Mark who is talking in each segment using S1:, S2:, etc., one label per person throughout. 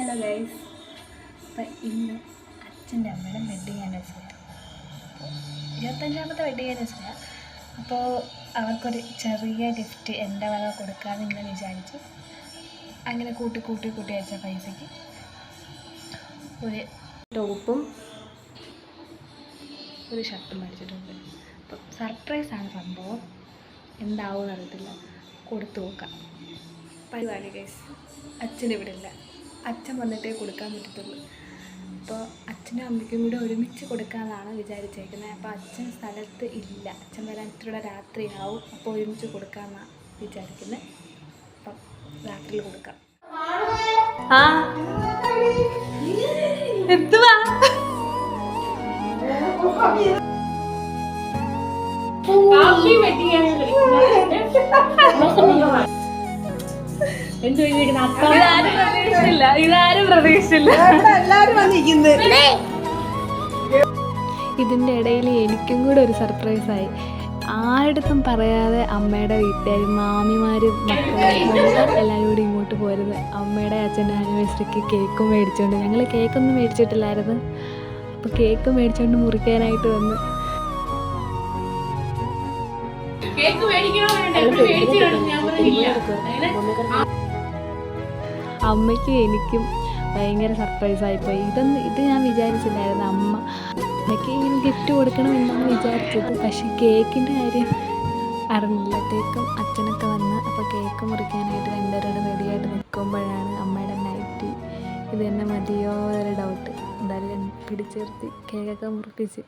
S1: Hello guys അപ്പം ഇന്ന് അച്ഛന്റെ അമ്മയുടെ വെഡ്ഡിങ് ആനിവേഴ്സറി ഇരുപത്തഞ്ചാമത്തെ വെഡ്ഡിങ് ആനിവേഴ്സറിയാണ് അപ്പോൾ അവർക്കൊരു ചെറിയ ഗിഫ്റ്റ് എന്റെ വക കൊടുക്കാമെന്ന് വിചാരിച്ചു. അങ്ങനെ കൂട്ടി കൂട്ടി കൂട്ടി വെച്ച പൈസയ്ക്ക് ഒരു ടോപ്പും ഒരു ഷർട്ടും മേടിച്ചിട്ടുണ്ട് അപ്പം സർപ്രൈസാണ് സംഭവം. എന്താവും എന്നറിയത്തില്ല കൊടുത്തു നോക്കാം. പരിപാടി ഗൈസ് അച്ഛൻ ഇവിടെ ഇല്ല. അച്ഛൻ വന്നിട്ടേ കൊടുക്കാൻ പറ്റത്തുള്ളൂ. അപ്പോൾ അച്ഛനും അമ്മയ്ക്കും കൂടെ ഒരുമിച്ച് കൊടുക്കാമെന്നാണ് വിചാരിച്ചേക്കുന്നത് അപ്പോൾ അച്ഛൻ സ്ഥലത്ത് ഇല്ല. അച്ഛൻ വരാൻ ഇത്തിരി രാത്രിയാവും. അപ്പോൾ ഒരുമിച്ച് കൊടുക്കാമെന്നാണ് വിചാരിക്കുന്നത് അപ്പം രാത്രിയിൽ കൊടുക്കാം. ആ. എന്തുവാ? ഇതാരും പ്രതീക്ഷിച്ചില്ല. ഇതാരും പ്രതീക്ഷിച്ചില്ല.
S2: എല്ലാരും വന്നിരിക്കുന്നത്
S1: ഇതിന്റെ ഇടയിൽ എനിക്കും കൂടെ ഒരു സർപ്രൈസായി ആരുടെടുത്തും പറയാതെ അമ്മയുടെ വീട്ടുകാരും മാമിമാരും മക്കളും എല്ലാവരും കൂടി ഇങ്ങോട്ട് പോരുന്നത് അമ്മയുടെ അച്ഛന്റെ ആനിവേഴ്സറിക്ക് കേക്കും മേടിച്ചുകൊണ്ട് ഞങ്ങൾ കേക്കൊന്നും മേടിച്ചിട്ടില്ലായിരുന്നു. അപ്പോൾ കേക്ക് മേടിച്ചുകൊണ്ട് മുറിക്കാനായിട്ട് വന്ന്.
S3: കേക്ക് മേടിക്കണോ വേണ്ട? മേടിച്ചു ഞാൻ പറഞ്ഞില്ല.
S1: അമ്മയ്ക്കും എനിക്കും ഭയങ്കര സർപ്രൈസ് ആയിപ്പോയി. ഇതൊന്നും ഇത് ഞാൻ വിചാരിച്ചില്ലായിരുന്നു. അമ്മ അമ്മയ്ക്ക് ഇങ്ങനെ ഗിഫ്റ്റ് കൊടുക്കണം എന്നാണ് വിചാരിച്ചത്. പക്ഷേ കേക്കിന്റെ കാര്യം അറിഞ്ഞില്ലത്തേക്കും അച്ഛനൊക്കെ വന്ന് അപ്പോൾ കേക്ക് മുറിക്കാനായിട്ട് രണ്ടുപേരോട് റെഡിയായിട്ട് നിൽക്കുമ്പോഴാണ് അമ്മയുടെ നൈറ്റി ഇത് തന്നെ മതിയോ ഒരു ഡൗട്ട് എന്തായാലും പിടിച്ചിർത്തി കേക്കൊക്കെ മുറിപ്പിച്ച്.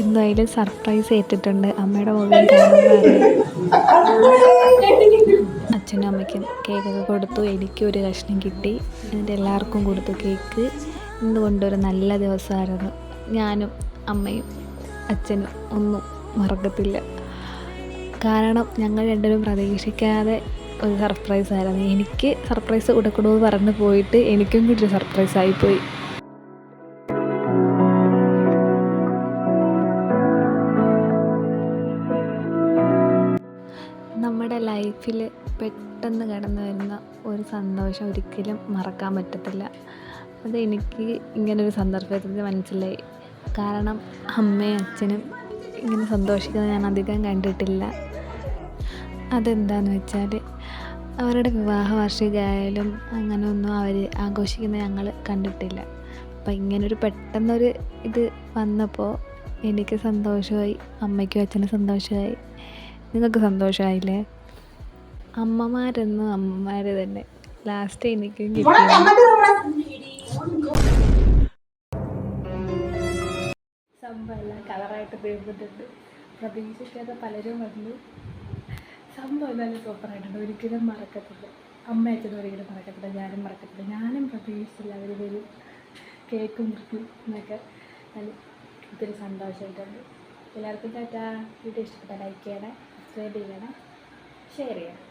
S1: എന്തായാലും സർപ്രൈസ് ഏറ്റിട്ടുണ്ട്. അമ്മയുടെ അച്ഛനും അമ്മയ്ക്കും കേക്കൊക്കെ കൊടുത്തു. എനിക്കും ഒരു കഷ്ണം കിട്ടി. എന്നിട്ട് എല്ലാവർക്കും കൊടുത്തു കേക്ക് എന്തുകൊണ്ടൊരു നല്ല ദിവസമായിരുന്നു. ഞാനും അമ്മയും അച്ഛനും ഒന്നും മറക്കത്തില്ല. കാരണം ഞങ്ങൾ രണ്ടുപേരും പ്രതീക്ഷിക്കാതെ ഒരു സർപ്രൈസ് ആയിരുന്നു. എനിക്ക് സർപ്രൈസ് കൊടുക്കണമെന്ന് പറഞ്ഞു പോയിട്ട് എനിക്കും കൂടി ഒരു സർപ്രൈസ് ആയിപ്പോയി. ലൈഫിൽ പെട്ടെന്ന് കടന്നു വരുന്ന ഒരു സന്തോഷം ഒരിക്കലും മറക്കാൻ പറ്റത്തില്ല. അത് എനിക്ക് ഇങ്ങനൊരു സന്ദർഭത്തിൽ മനസ്സിലായി. കാരണം അമ്മയും അച്ഛനും ഇങ്ങനെ സന്തോഷിക്കുന്നത് ഞാൻ അധികം കണ്ടിട്ടില്ല. അതെന്താണെന്ന് വെച്ചാൽ അവരുടെ വിവാഹ വാർഷികമായാലും അങ്ങനെ ഒന്നും അവർ ആഘോഷിക്കുന്ന ഞങ്ങൾ കണ്ടിട്ടില്ല. അപ്പം ഇങ്ങനൊരു പെട്ടെന്നൊരു ഇത് വന്നപ്പോൾ എനിക്ക് സന്തോഷമായി അമ്മയ്ക്കും അച്ഛനും സന്തോഷമായി. നിങ്ങൾക്ക് സന്തോഷമായില്ലേ? അമ്മമാരെന്നും അമ്മമാര് തന്നെ. ലാസ്റ്റ് എനിക്ക് സംഭവം എല്ലാം കളറായിട്ട് തീർന്നിട്ടുണ്ട് പ്രതീക്ഷിക്കാതെ പലരും വന്നു. സംഭവം നല്ല സൂപ്പറായിട്ടുണ്ട്. ഒരിക്കലും മറക്കത്തില്ല. അമ്മ അച്ഛനും ഒരിക്കലും മറക്കത്തില്ല. ഞാനും മറക്കത്തില്ല. ഞാനും പ്രതീക്ഷിച്ചില്ല അവർ വരും. കേക്ക് മുറിക്കും എന്നൊക്കെ. നല്ല ഒത്തിരി സന്തോഷമായിട്ടുണ്ട്. എല്ലാവർക്കും ടാറ്റാ. വീഡിയോ ഇഷ്ടപ്പെട്ട ലൈക്ക് ചെയ്യണേ സബ്സ്ക്രൈബ് ചെയ്യണേ ഷെയർ ചെയ്യണം.